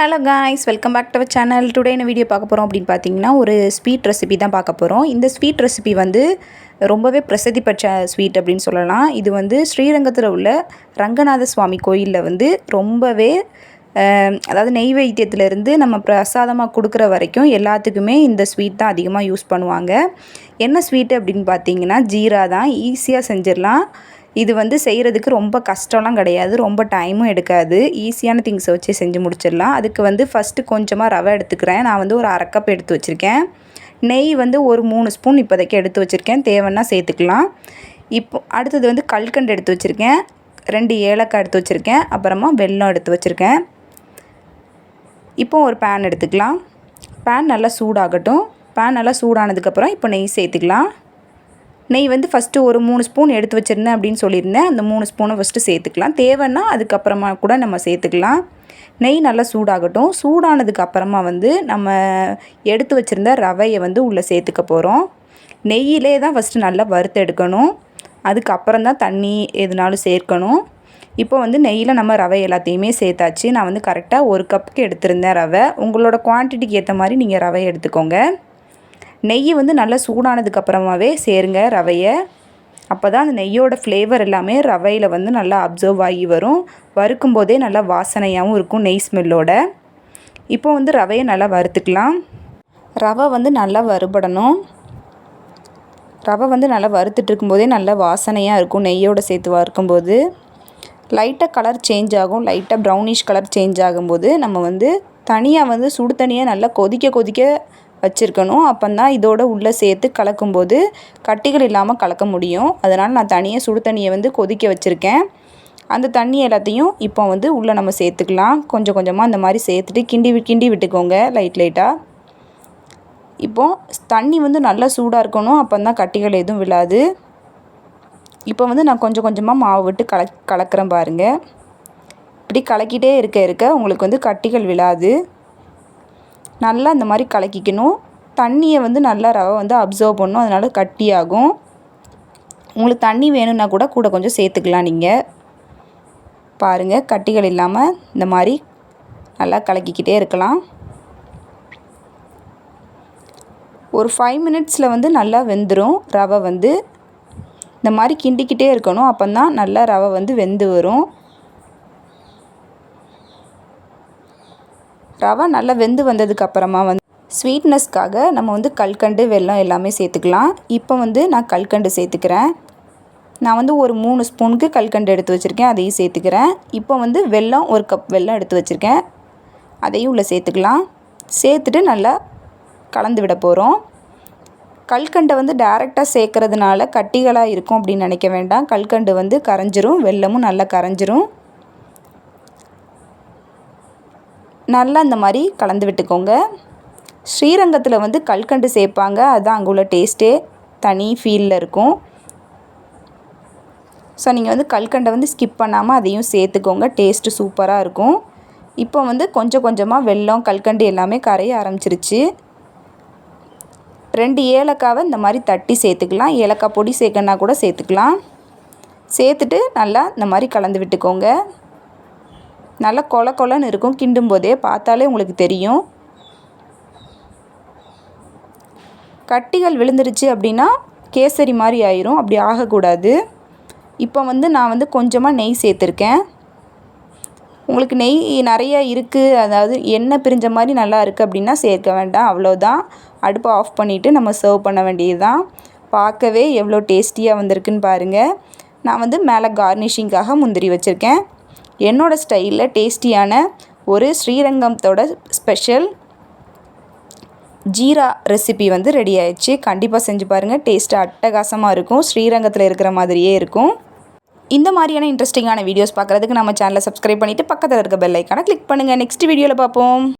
Hello guys welcome back to our channel today என்ன video பார்க்க போகிறோம் அப்படின்னு பார்த்தீங்கன்னா ஒரு ஸ்வீட் ரெசிபி தான் பார்க்க போகிறோம் இந்த ஸ்வீட் ரெசிபி வந்து ரொம்பவே பிரசித்தி பெற்ற ஸ்வீட் அப்படின்னு சொல்லலாம். இது வந்து ஸ்ரீரங்கத்தில் உள்ள ரங்கநாத சுவாமி கோயிலில் வந்து ரொம்பவே அஹ், அதாவது நெய்வேத்தியத்திலேருந்து நம்ம பிரசாதமாக கொடுக்குற வரைக்கும் எல்லாத்துக்குமே இந்த ஸ்வீட் தான் அதிகமாக யூஸ் பண்ணுவாங்க. என்ன ஸ்வீட்டு அப்படின்னு பார்த்தீங்கன்னா ஜீரா தான் ஈஸியாக செஞ்சிடலாம். இது வந்து செய்கிறதுக்கு ரொம்ப கஷ்டம்லாம் கிடையாது. ரொம்ப டைமும் எடுக்காது. ஈஸியான திங்ஸை வச்சு செஞ்சு முடிச்சிடலாம். அதுக்கு வந்து ஃபஸ்ட்டு கொஞ்சமாக ரவை எடுத்துக்கிறேன். நான் வந்து ஒரு அரை கப் எடுத்து வச்சுருக்கேன். நெய் வந்து ஒரு மூணு ஸ்பூன் இப்போதைக்கு எடுத்து வச்சுருக்கேன். தேவைன்னா சேர்த்துக்கலாம். இப்போ அடுத்தது வந்து கல்கண்டு எடுத்து வச்சுருக்கேன். ரெண்டு ஏலக்காய் எடுத்து வச்சுருக்கேன். அப்புறமா வெல்லம் எடுத்து வச்சுருக்கேன். இப்போ ஒரு பேன் எடுத்துக்கலாம். பேன் நல்லா சூடாகட்டும். பேன் நல்லா சூடானதுக்கப்புறம் இப்போ நெய் சேர்த்துக்கலாம். நெய் வந்து ஃபஸ்ட்டு ஒரு மூணு ஸ்பூன் எடுத்து வச்சுருந்தேன் அப்படின்னு சொல்லியிருந்தேன். அந்த மூணு ஸ்பூனை ஃபஸ்ட்டு சேர்த்துக்கலாம். தேவைன்னா அதுக்கப்புறமா கூட நம்ம சேர்த்துக்கலாம். நெய் நல்லா சூடாகட்டும். சூடானதுக்கு அப்புறமா வந்து நம்ம எடுத்து வச்சுருந்த ரவையை வந்து உள்ளே சேர்த்துக்க போகிறோம் நெய்யிலே தான் ஃபஸ்ட்டு நல்லா வறுத்து எடுக்கணும். அதுக்கப்புறம் தான் தண்ணி எதுனாலும் சேர்க்கணும். இப்போ வந்து நெய்யில் நம்ம ரவை எல்லாத்தையுமே சேர்த்தாச்சு. நான் வந்து கரெக்டாக ஒரு கப்புக்கு எடுத்திருந்தேன் ரவை. உங்களோட குவான்டிட்டிக்கு ஏற்ற மாதிரி நீங்கள் ரவை எடுத்துக்கோங்க. நெய் வந்து நல்லா சூடானதுக்கப்புறமாவே சேருங்க ரவையை. அப்போ தான் அந்த நெய்யோட ஃப்ளேவர் எல்லாமே ரவையில் வந்து நல்லா அப்சர்வ் ஆகி வரும். வறுக்கும் போதே நல்லா வாசனையாகவும் இருக்கும் நெய் ஸ்மெல்லோட இப்போ வந்து ரவையை நல்லா வறுத்துக்கலாம். ரவை வந்து நல்லா வறுபடணும். ரவை வந்து நல்லா வறுத்துட்டு இருக்கும்போதே நல்லா வாசனையாக இருக்கும் நெய்யோட சேர்த்து வறுக்கும்போது. லைட்டாக கலர் சேஞ்ச் ஆகும். லைட்டாக ப்ரௌனிஷ் கலர் சேஞ்ச் ஆகும்போது நம்ம வந்து தனியாக வந்து சுடு தனியாக நல்லா கொதிக்க கொதிக்க வச்சுருக்கணும். அப்போ தான் இதோட உள்ளே சேர்த்து கலக்கும்போது கட்டிகள் இல்லாமல் கலக்க முடியும். அதனால் நான் தனியாக சுடு தண்ணியை வந்து கொதிக்க வச்சுருக்கேன். அந்த தண்ணி எல்லாத்தையும் இப்போ வந்து உள்ளே நம்ம சேர்த்துக்கலாம். கொஞ்சம் கொஞ்சமாக அந்த மாதிரி சேர்த்துட்டு கிண்டி வி- கிண்டி விட்டுக்கோங்க லைட் லைட்டாக இப்போது தண்ணி வந்து நல்லா சூடாக இருக்கணும். அப்போ தான் கட்டிகள் எதுவும் விழாது. இப்போ வந்து நான் கொஞ்சம் கொஞ்சமாக மாவு விட்டு கல கலக்கிறேன் பாருங்கள் இப்படி கலக்கிட்டே இருக்க இருக்க உங்களுக்கு வந்து கட்டிகள் விழாது. நல்லா இந்த மாதிரி கலக்கிக்கணும். தண்ணியை வந்து நல்லா ரவை வந்து அப்சர்வ் பண்ணும் அதனால் கட்டியாகும். உங்களுக்கு தண்ணி வேணும்னா கூட கூட கொஞ்சம் சேர்த்துக்கலாம் நீங்கள் பாருங்கள் கட்டிகள் இல்லாமல் இந்த மாதிரி நல்லா கலக்கிக்கிட்டே இருக்கலாம். ஒரு ஃபைவ் மினிட்ஸில் வந்து நல்லா வெந்துடும் ரவை வந்து. இந்த மாதிரி கிண்டிக்கிட்டே இருக்கணும். அப்போ தான் நல்லா ரவை வந்து வெந்து வரும். ரவா நல்லா வெந்து வந்ததுக்கு அப்புறமா வந்து ஸ்வீட்னஸ்க்காக நம்ம வந்து கல்கண்டு வெல்லம் எல்லாமே சேர்த்துக்கலாம். இப்போ வந்து நான் கல்கண்டு சேர்த்துக்கிறேன். நான் வந்து ஒரு மூணு ஸ்பூனுக்கு கல்கண்டு எடுத்து வச்சுருக்கேன். அதையும் சேர்த்துக்கிறேன். இப்போ வந்து வெல்லம் ஒரு கப் வெல்லம் எடுத்து வச்சுருக்கேன். அதையும் உள்ளே சேர்த்துக்கலாம். சேர்த்துட்டு நல்லா கலந்து விட போகிறோம் கல்கண்டை வந்து டேரெக்டாக சேர்க்கறதுனால கட்டிகளாக இருக்கும் அப்படின்னு நினைக்க வேண்டாம். கல்கண்டு வந்து கரைஞ்சிரும் வெல்லமும் நல்லா கரைஞ்சிரும். நல்லா இந்த மாதிரி கலந்து விட்டுக்கோங்க. ஸ்ரீரங்கத்தில் வந்து கல்கண்டு சேர்ப்பாங்க. அதுதான் அங்கே உள்ள டேஸ்ட்டே தனி ஃபீலில் இருக்கும். ஸோ நீங்கள் வந்து கல்கண்டை வந்து ஸ்கிப் பண்ணாமல் அதையும் சேர்த்துக்கோங்க. டேஸ்ட்டு சூப்பராக இருக்கும். இப்போ வந்து கொஞ்சம் கொஞ்சமாக வெல்லம் கல்கண்டு எல்லாமே கரைய ஆரம்பிச்சிருச்சு. ரெண்டு ஏலக்காவை இந்த மாதிரி தட்டி சேர்த்துக்கலாம். ஏலக்காய் பொடி சேர்க்கணுன்னா கூட சேர்த்துக்கலாம். சேர்த்துட்டு நல்லா இந்த மாதிரி கலந்து விட்டுக்கோங்க. நல்லா கொல கொலன்னு இருக்கும். கிண்டும் போதே பார்த்தாலே உங்களுக்கு தெரியும். கட்டிகள் விழுந்துருச்சு அப்படின்னா கேசரி மாதிரி ஆயிரும். அப்படி ஆகக்கூடாது. இப்போ வந்து நான் வந்து கொஞ்சமாக நெய் சேர்த்துருக்கேன். உங்களுக்கு நெய் நிறைய இருக்குது அதாவது எண்ணெய் பிரிஞ்ச மாதிரி நல்லா இருக்குது அப்படின்னா சேர்க்க வேண்டாம். அவ்வளோதான் அடுப்பை ஆஃப் பண்ணிவிட்டு நம்ம சர்வ் பண்ண வேண்டியது தான் பார்க்கவே எவ்வளோ டேஸ்டியாக வந்திருக்குன்னு பாருங்கள் நான் வந்து மேலே கார்னிஷிங்காக முந்திரி வச்சுருக்கேன். என்னோடய ஸ்டைலில் டேஸ்டியான ஒரு ஸ்ரீரங்கத்தோட ஸ்பெஷல் ஜீரா ரெசிபி வந்து ரெடி ஆயிடுச்சு. கண்டிப்பாக செஞ்சு பாருங்கள் டேஸ்ட்டு அட்டகாசமாக இருக்கும். ஸ்ரீரங்கத்தில் இருக்கிற மாதிரியே இருக்கும். இந்த மாதிரியான இன்ட்ரெஸ்டிங்கான வீடியோஸ் பார்க்குறதுக்கு நம்ம சேனலை சப்ஸ்கிரைப் பண்ணிவிட்டு பக்கத்தில் இருக்க பெல் ஐக்கானை கிளிக் பண்ணுங்கள் நெக்ஸ்ட் வீடியோவில் பார்ப்போம்.